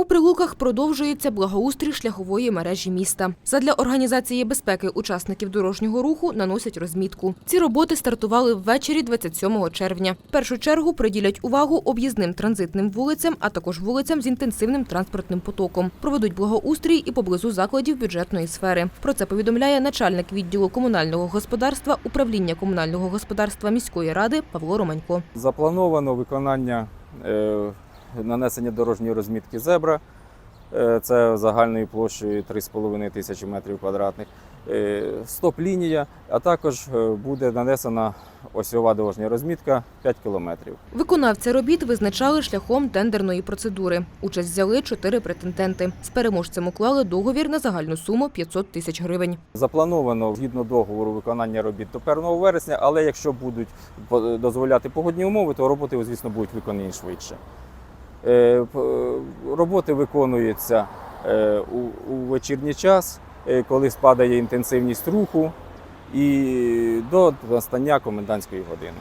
У Прилуках продовжується благоустрій шляхової мережі міста. Задля організації безпеки учасників дорожнього руху наносять розмітку. Ці роботи стартували ввечері 27 червня. В першу чергу приділять увагу об'їзним транзитним вулицям, а також вулицям з інтенсивним транспортним потоком. Проведуть благоустрій і поблизу закладів бюджетної сфери. Про це повідомляє начальник відділу комунального господарства управління комунального господарства міської ради Павло Романько. Заплановано виконання е, нанесення дорожньої розмітки зебра. Е, Це загальною площею 3,5 тисячі метрів квадратних. Е, Стоп-лінія, а також е, буде нанесена осьова дорожня розмітка 5 кілометрів. Виконавця робіт визначали шляхом тендерної процедури. Участь взяли чотири претенденти. З переможцем уклали договір на загальну суму 500 тисяч гривень. Заплановано згідно договору виконання робіт до 1 вересня, але якщо будуть дозволяти погодні умови, то роботи, звісно, будуть виконані швидше. Е, Роботи виконуються е, у, у вечірній час, е, коли спадає інтенсивність руху, і до настання комендантської години.